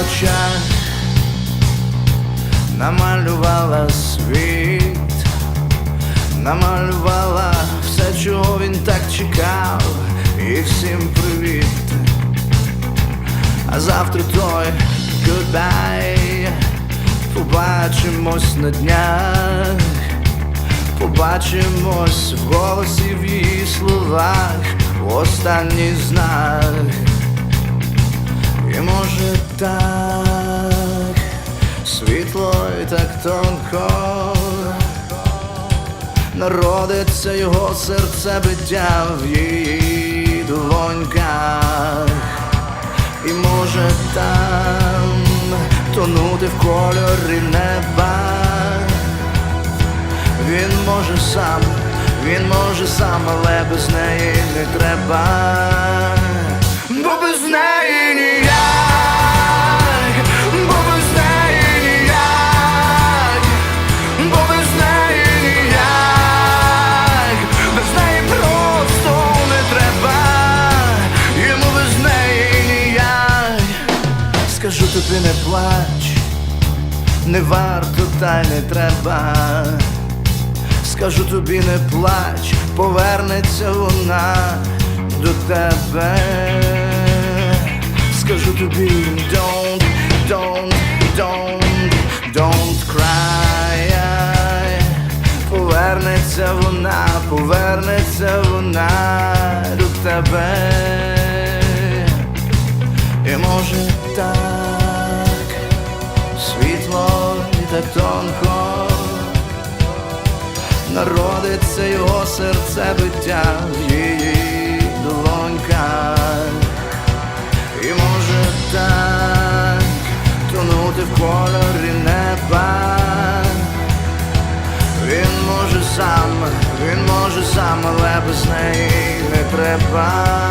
очах намалювала світ, намалювала все, чого він так чекав, і всім привіт. А завтра той goodbye Побачимось на днях, побачимось в голосі в її словах, в останній знак. І так світло і так тонко народиться його серце биття в її долоньках. І може там тонути в кольорі неба. Він може сам, він може сам, але без неї не треба. Скажу тобі не плач, не варто та й не треба. Скажу тобі не плач, повернеться вона до тебе. Скажу тобі don't, don't, don't, don't cry Повернеться вона, повернеться вона до тебе. Так тонко народиться його серце биття в її долоньках. І може так тонути в кольорі неба. Він може сам, він може сам, але без неї не треба.